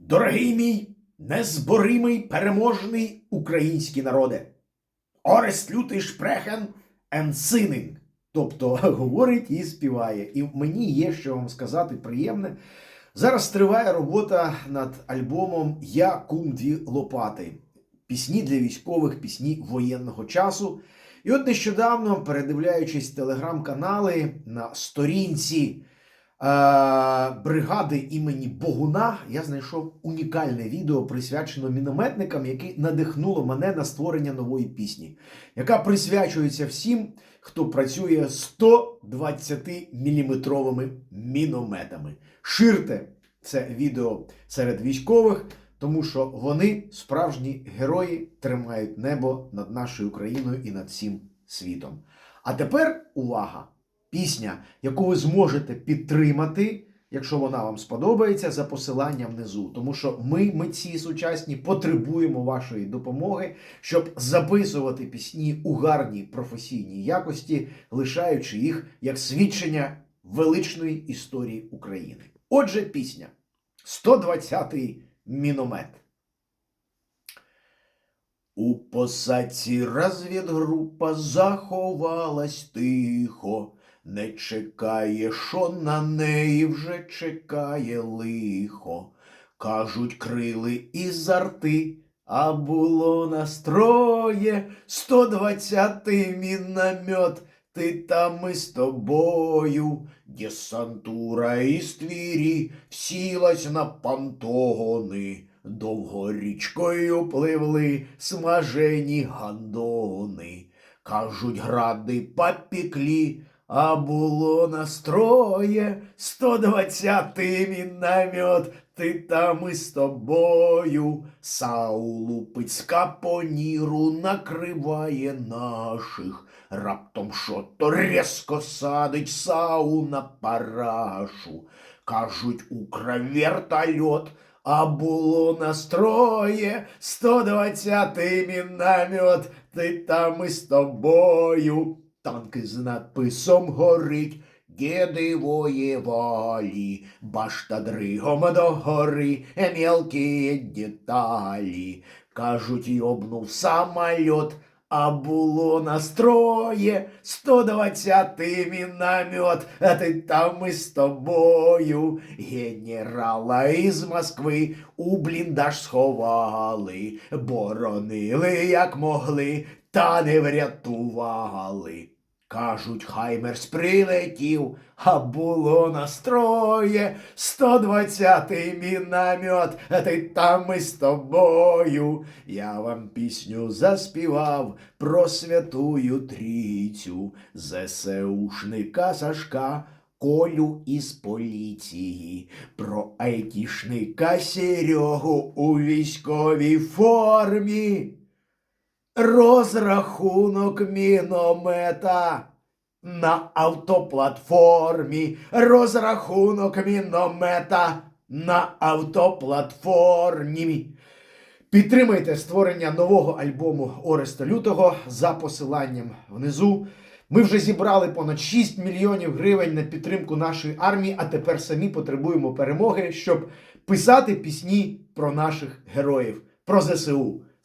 Дорогий мій незборимий переможний український народе. Орест лютий шпрехен singing. Тобто говорить і співає. І мені є що вам сказати приємне. Зараз триває робота над альбомом Я кум дві лопати. Пісні для військових, пісні воєнного часу. І от нещодавно, передивляючись телеграм-канали на сторінці бригади імені Богуна, я знайшов унікальне відео, присвячене мінометникам, яке надихнуло мене на створення нової пісні, яка присвячується всім, хто працює 120-мм мінометами. Ширте це відео серед військових, тому що вони справжні герої тримають небо над нашою країною і над всім світом. А тепер увага! Пісня, яку ви зможете підтримати, якщо вона вам сподобається, за посиланням внизу. Тому що ми, митці сучасні, потребуємо вашої допомоги, щоб записувати пісні у гарній професійній якості, лишаючи їх як свідчення величної історії України. Отже, пісня 120-й міномет. У посадці розвідгрупа заховалась тихо, не чекає, що на неї вже чекає лихо. Кажуть, крили із арти, а було настроє 120-й міномет, ти там і з тобою. Десантура із твірі сілась на пантогони. Довго річкою пливли смажені гандони. Кажуть, гради попеклі, а було настроє 120-й міномет, ти там і з тобою. Саулупить з капоніру накриває наших. Раптом що то різко садить сау на парашу. Кажуть, укравертольот, а було настроє 120-й міномет, ти там і з тобою. Танки з надписом горить, Діди воєвалі, башта дригом до гори, мелкі деталі. Кажуть, йобнув самоліт, а було настроє 120-й міномет, а ти там і з тобою. Генерала із Москви у бліндаж сховали, боронили, як могли, та не врятували. Кажуть, Хаймерс прилетів, а було настроє 120-й міномет, а ти там і з тобою. Я вам пісню заспівав про святую трійцю, ЗСУшника Сашка. Колю із поліції, про айтішника Серегу у військовій формі. Розрахунок міномета на автоплатформі. Розрахунок міномета на автоплатформі. Підтримайте створення нового альбому Ореста Лютого за посиланням внизу. Ми вже зібрали понад 6 мільйонів гривень на підтримку нашої армії, а тепер самі потребуємо перемоги, щоб писати пісні про наших героїв, про ЗСУ.